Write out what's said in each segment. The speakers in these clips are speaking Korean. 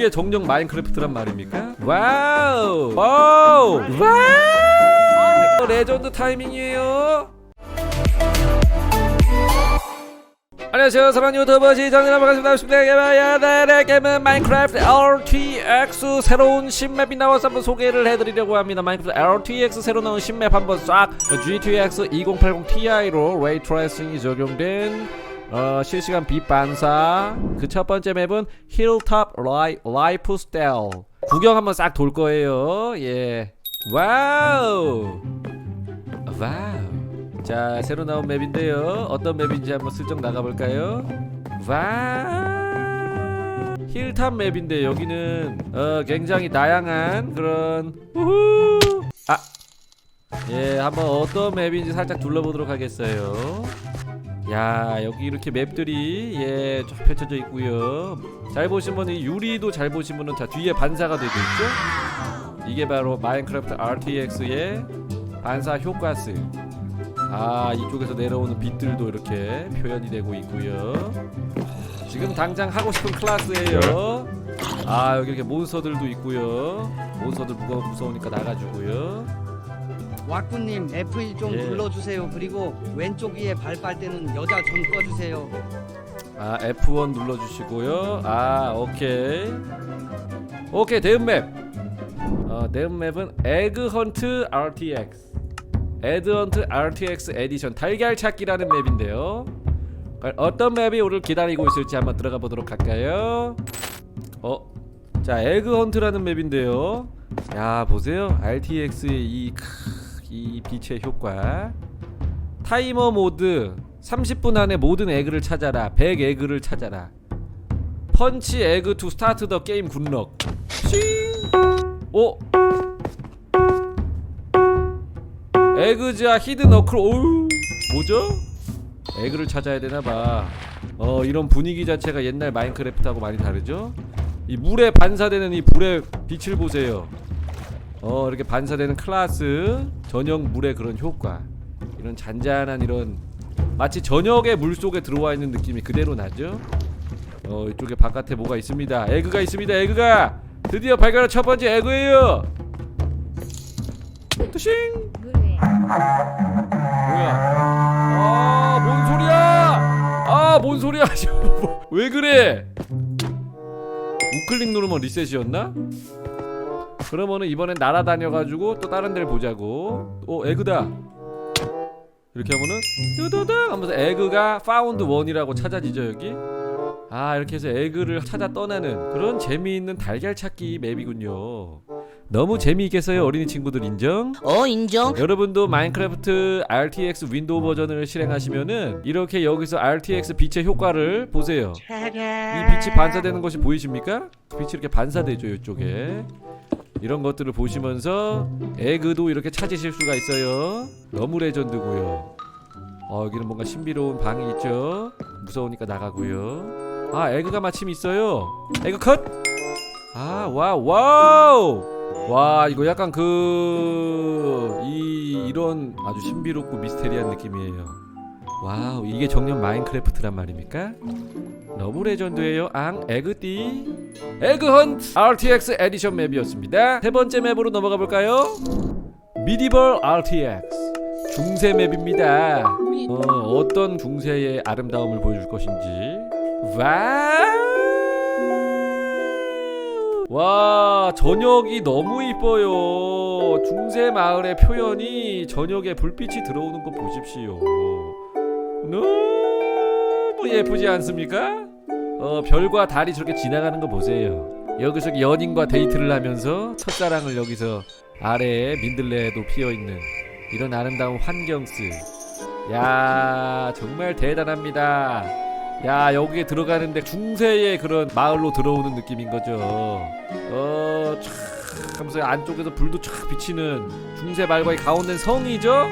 이게 정령 마인크래프트란 말입니까? 와우! 와우! 와우! 레전드 타이밍이에요. 안녕하세요. 사랑하는 유튜버 시청자 반갑습니다. 반갑습니다. 야야야야 게임은 마인크래프트 RTX 새로운 신맵이 나와서 한번 소개를 해드리려고 합니다. 마인크래프트 RTX 새로 나온 신맵 한번 싹. GTX 2080 Ti로 레이 트레이싱이 적용된 어, 실시간 빛 반사. 그 첫 번째 맵은 힐탑 라이, 라이프 스타일 구경 한번 싹 돌 거예요. 예. 와우! 와우. 자 새로 나온 맵인데요. 어떤 맵인지 한번 슬쩍 나가볼까요? 와 힐탑 맵인데 여기는 어 굉장히 다양한 그런 우후! 아예 한번 어떤 맵인지 살짝 둘러보도록 하겠어요 야 여기 이렇게 맵들이 예 쫙 펼쳐져 있고요. 잘 보시면 이 유리도 잘 보시면은 자 뒤에 반사가 되고 있죠? 이게 바로 마인크래프트 RTX의 반사 효과스. 아 이쪽에서 내려오는 빛들도 이렇게 표현이 되고 있고요. 지금 당장 하고 싶은 클래스예요. 아 여기 이렇게 몬스터들도 있고요. 몬스터들 무거, 무서우니까 나가주고요 왁구님 F1 좀 예. 눌러주세요. 그리고 왼쪽 위에 발 빨 때는 여자 좀 꺼주세요. 아 F1 눌러주시고요 아 오케이 오케이 다음 맵 어, 다음 맵은 에그 헌트 RTX 에드헌트 RTX 에디션 달걀 찾기라는 맵인데요 어떤 맵이 오늘 기다리고 있을지 한번 들어가 보도록 할까요 어? 자 에그 헌트라는 맵인데요 야 보세요 RTX의 이, 크, 이 빛의 효과. 타이머 모드 30분 안에 모든 에그를 찾아라. 100 에그를 찾아라. 펀치 에그 투 스타트 더 게임 굿럭. 싱 오! 에그즈아 히든 어클 오우! 뭐죠? 에그를 찾아야 되나봐. 어 이런 분위기 자체가 옛날 마인크래프트하고 많이 다르죠? 이 물에 반사되는 이 불의 빛을 보세요 어 이렇게 반사되는 클라스 전용 물의 그런 효과 이런 잔잔한 이런 마치 저녁에 물 속에 들어와 있는 느낌이 그대로 나죠 어 이쪽에 바깥에 뭐가 있습니다 에그가 있습니다 에그가 드디어 발견한 첫 번째 에그예요 뜨싱 뭐야? 아, 뭔 소리야? 아, 뭔 소리야? 왜 그래? 우클릭 누르면 리셋이었나? 그러면은 이번엔 날아다녀가지고 또 다른 데를 보자고. 오, 에그다. 이렇게 하면은 뜨드득 하면서 에그가 파운드 원이라고 찾아지죠 여기. 아 이렇게 해서 에그를 찾아 떠나는 그런 재미있는 달걀 찾기 맵이군요. 너무 재미있겠어요 어린이 친구들 인정? 어 인정 여러분도 마인크래프트 RTX 윈도우 버전을 실행하시면은 이렇게 여기서 RTX 빛의 효과를 보세요. 이 빛이 반사되는 것이 보이십니까? 빛이 이렇게 반사되죠 이쪽에. 이런 것들을 보시면서 에그도 이렇게 찾으실 수가 있어요. 너무 레전드고요. 어 여기는 뭔가 신비로운 방이 있죠. 무서우니까 나가고요. 아 에그가 마침 있어요. 에그 컷. 아 와우 와우. 와 이거 약간 그 이 이런 아주 신비롭고 미스테리한 느낌이에요. 와우 이게 정녕 마인크래프트란 말입니까? 너무 레전드예요. 앙 에그띠 에그헌트 RTX 에디션 맵이었습니다. 세 번째 맵으로 넘어가 볼까요? 미디벌 RTX 중세 맵입니다. 어, 어떤 중세의 아름다움을 보여줄 것인지. 와우! 와 저녁이 너무 이뻐요. 중세 마을의 표현이 저녁에 불빛이 들어오는 거 보십시오. 너무 예쁘지 않습니까? 어 별과 달이 저렇게 지나가는 거 보세요. 여기서 연인과 데이트를 하면서 첫사랑을 여기서 아래에 민들레도 피어 있는 이런 아름다운 환경스. 야 정말 대단합니다. 야 여기에 들어가는데 중세의 그런 마을로 들어오는 느낌인 거죠. 어 촥 하면서 안쪽에서 불도 촥 비치는 중세 마을과의 가운데 성이죠.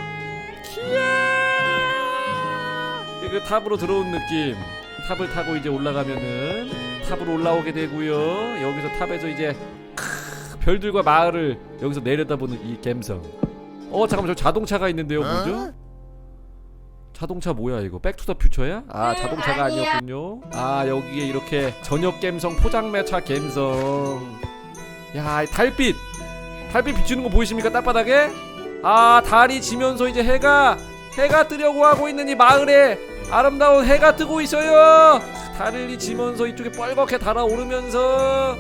키야 그 탑으로 들어온 느낌. 탑을 타고 이제 올라가면은 탑으로 올라오게 되고요. 여기서 탑에서 이제 크, 별들과 마을을 여기서 내려다보는 이 감성. 어 잠깐만 저 자동차가 있는데요, 뭐죠? 자동차 뭐야 이거 백투더 퓨처야? 아 자동차가 아니었군요 아 여기에 이렇게 저녁 갬성 포장매차 갬성 야이 달빛 달빛 비추는 거 보이십니까 땅바닥에? 아 달이 지면서 이제 해가 해가 뜨려고 하고 있는 이 마을에 아름다운 해가 뜨고 있어요. 달이 지면서 이쪽에 뻘겋게 달아오르면서.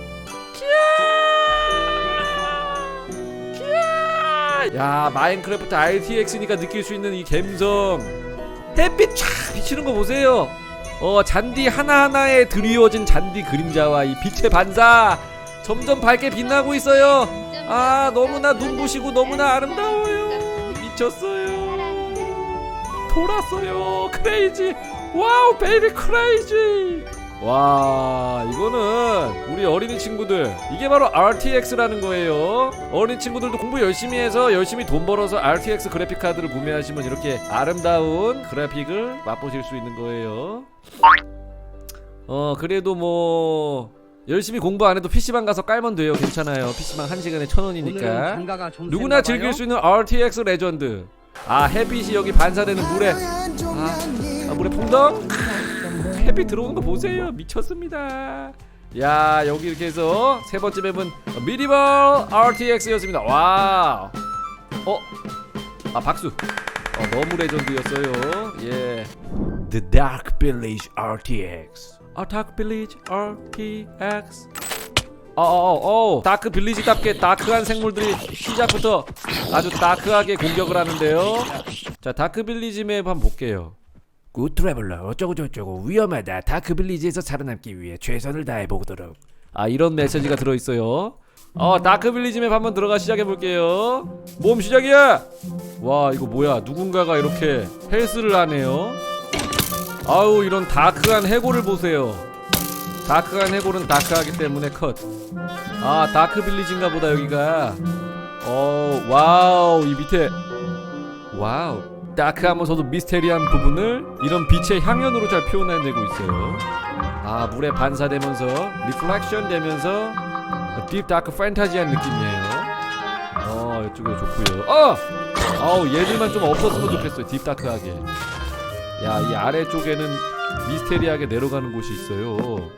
키야 야 마인크래프트 RTX니까 느낄 수 있는 이 갬성. 햇빛 쫙 비치는 거 보세요. 어 잔디 하나하나에 드리워진 잔디 그림자와 이 빛의 반사. 점점 밝게 빛나고 있어요. 아 너무나 눈부시고 너무나 아름다워요. 미쳤어요 돌았어요. 크레이지 와우 베이비 크레이지. 와 이거는 우리 어린이 친구들 이게 바로 RTX라는 거예요. 어린이 친구들도 공부 열심히 해서 열심히 돈 벌어서 RTX 그래픽 카드를 구매하시면 이렇게 아름다운 그래픽을 맛보실 수 있는 거예요. 어 그래도 뭐 열심히 공부 안 해도 PC방 가서 깔면 돼요. 괜찮아요. PC방 한 시간에 천 오늘은 원이니까. 장가가 좀 누구나 센가 즐길? 수 있는 RTX 레전드 아 햇빛이 여기 반사되는 물에. 아, 아 물에 풍덩? 햇빛 들어오는 거 보세요. 미쳤습니다. 야 여기 이렇게 해서 세 번째 맵은 미디벌 RTX였습니다. 와우. 어? 아 박수. 어, 너무 레전드였어요. 예. The Dark Village RTX 아 Dark Village RTX 어어어 다크 빌리지답게 다크한 생물들이 시작부터 아주 다크하게 공격을 하는데요. 자 다크 빌리지 맵 한번 볼게요. 굿 트래블러 어쩌고저쩌고 위험하다. 다크 빌리지에서 살아남기 위해 최선을 다해보도록. 아 이런 메시지가 들어있어요. 어 다크 빌리지 맵 한번 들어가 시작해볼게요. 몸 시작이야! 와 이거 뭐야? 누군가가 이렇게 헬스를 하네요. 아우 이런 다크한 해골을 보세요 다크한 해골은 다크하기 때문에 컷. 아 다크 빌리지인가 보다 여기가. 어 와우 이 밑에 와우 다크하면서도 미스테리한 부분을 이런 빛의 향연으로 잘 표현해내고 있어요. 아 물에 반사되면서 리플렉션 되면서 딥 다크 판타지한 느낌이에요. 어 이쪽에 좋고요. 어 아우 얘들만 좀 없었으면 좋겠어요. 딥 다크하게. 야 이 아래쪽에는 미스테리하게 내려가는 곳이 있어요.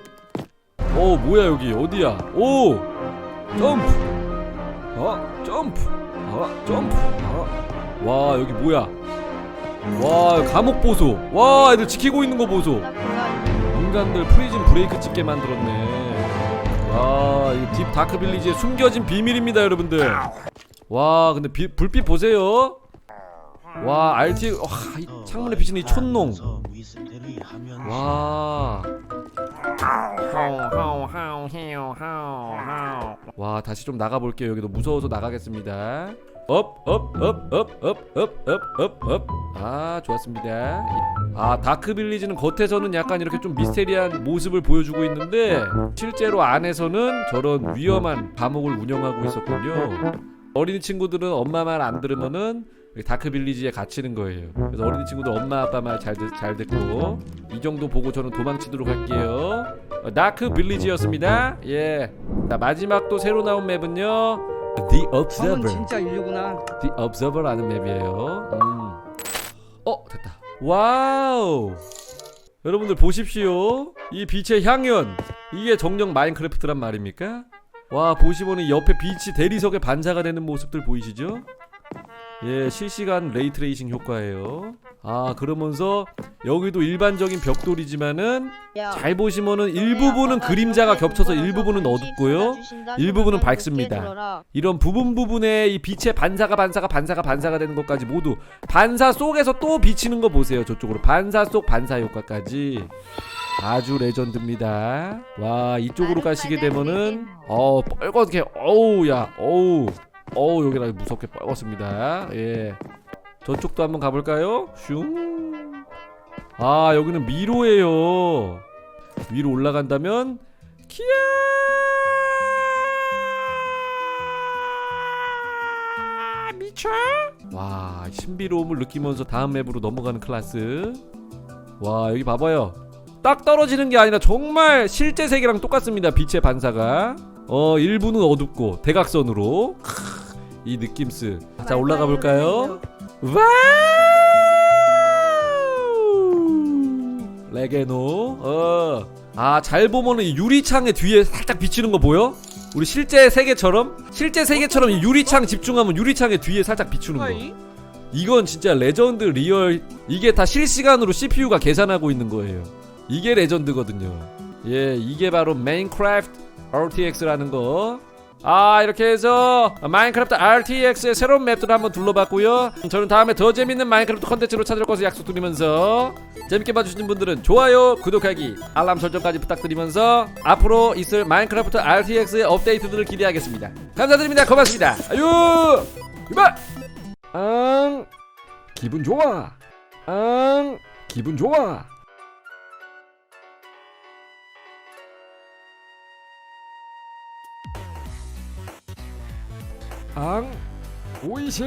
오 뭐야 여기? 어디야? 오! 점프! 어 점프! 어 점프! 어와 여기 뭐야? 와 감옥 보소. 와 애들 지키고 있는 거 보소. 인간들 프리즌 브레이크 찍게 만들었네. 야이 딥 다크 빌리지의 숨겨진 비밀입니다 여러분들. 와 근데 비, 불빛 보세요. 와 RT 와 이 창문에 비치는 이 촌농. 와 와 다시 좀 나가볼게요. 여기도 무서워서 나가겠습니다. 업업업 업 업 업 업 업 업 아 좋았습니다. 아 다크 빌리지는 겉에서는 약간 이렇게 좀 미스테리한 모습을 보여주고 있는데 실제로 안에서는 저런 위험한 감옥을 운영하고 있었군요. 어린이 친구들은 엄마 말 안 들으면은 다크 빌리지에 갇히는 거예요. 그래서 어린이 친구들 엄마 아빠 말 잘 잘 듣고 이 정도 보고 저는 도망치도록 할게요. 어, 다크 빌리지였습니다. 예. 자 마지막 또 새로 나온 맵은요. The 형은 Observer. 진짜 인류구나 The Observer라는 맵이에요. 음. 어 됐다. 와우. 여러분들 보십시오. 이 빛의 향연. 이게 정령 마인크래프트란 말입니까? 와 보시면은 옆에 빛이 대리석에 반사가 되는 모습들 보이시죠? 예 실시간 레이트레이싱 효과예요. 아 그러면서 여기도 일반적인 벽돌이지만은 잘 보시면은 일부분은 그림자가 겹쳐서 일부분은 어둡고요. 일부분은 밝습니다. 이런 부분 부분에 이 빛의 반사가 반사가 반사가 반사가 되는 것까지 모두 반사 속에서 또 비치는 거 보세요. 저쪽으로 반사 속 반사 효과까지 아주 레전드입니다. 와 이쪽으로 가시게 되면은 어 뻘겋게 어우 야 어우 어우 여기가 무섭게 뻘겋습니다. 예 저쪽도 한번 가볼까요? 슝. 아 여기는 미로예요. 위로 올라간다면 키야 미쳐 와 신비로움을 느끼면서 다음 맵으로 넘어가는 클래스 와 여기 봐봐요 딱 떨어지는 게 아니라 정말 실제 세계랑 똑같습니다 빛의 반사가 어 일부는 어둡고 대각선으로 크, 이 느낌스. 자 올라가 볼까요? 와우! 레게노 어 아 잘 보면은 이 유리창의 뒤에 살짝 비치는 거 보여? 우리 실제 세계처럼? 실제 세계처럼 이 유리창 집중하면 유리창의 뒤에 살짝 비추는 거. 이건 진짜 레전드 리얼 이게 다 실시간으로 CPU가 계산하고 있는 거예요. 이게 레전드거든요. 예 이게 바로 마인크래프트 RTX라는 거 아 이렇게 해서 마인크래프트 RTX의 새로운 맵들을 한번 둘러봤고요. 저는 다음에 더 재밌는 마인크래프트 컨텐츠로 찾아올 것을 약속드리면서 재밌게 봐주신 분들은 좋아요 구독하기 알람 설정까지 부탁드리면서 앞으로 있을 마인크래프트 RTX의 업데이트들을 기대하겠습니다. 감사드립니다. 고맙습니다. 아유 이봐! 앙 기분 좋아. 앙 기분 좋아 앙 오이시